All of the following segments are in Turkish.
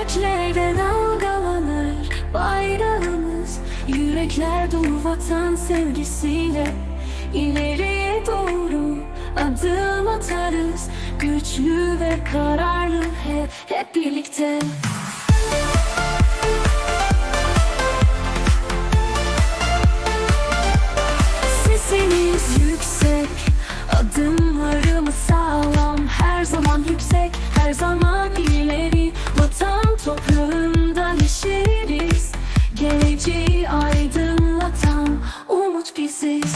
Göklerde dalgalanır bayrağımız. Yürekler dolu vatan sevgisiyle ileriye doğru adım atarız. Güçlü ve kararlı hep, hep birlikte. Sesimiz yüksek Adımlarımız sağlam. Her zaman yüksek Her zaman Geleceği Umut biziz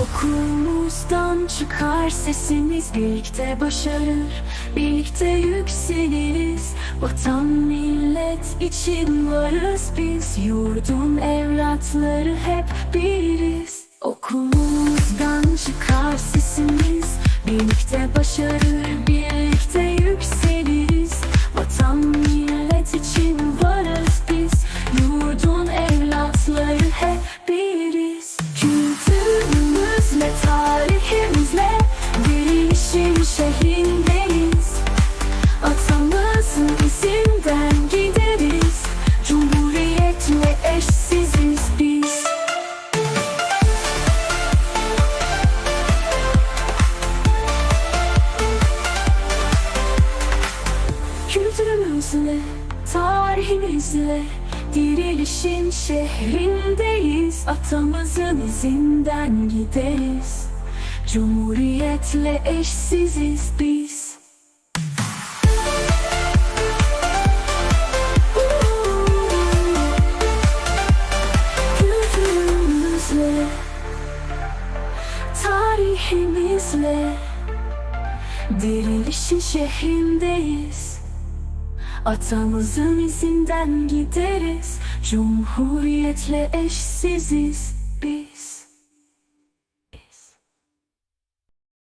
Okulumuzdan çıkar sesimiz Birlikte başarır, birlikte yükseliriz. Vatan millet için varız biz Yurdun evlatları hep biriz. Okulumuzdan Kültürümüzle, tarihimizle Dirilişin şehrindeyiz. Atamızın izinden gideriz. Cumhuriyetle eşsiziz biz. Tarihimizle Dirilişin şehrindeyiz Atamızın izinden gideriz. Cumhuriyetle eşsiziz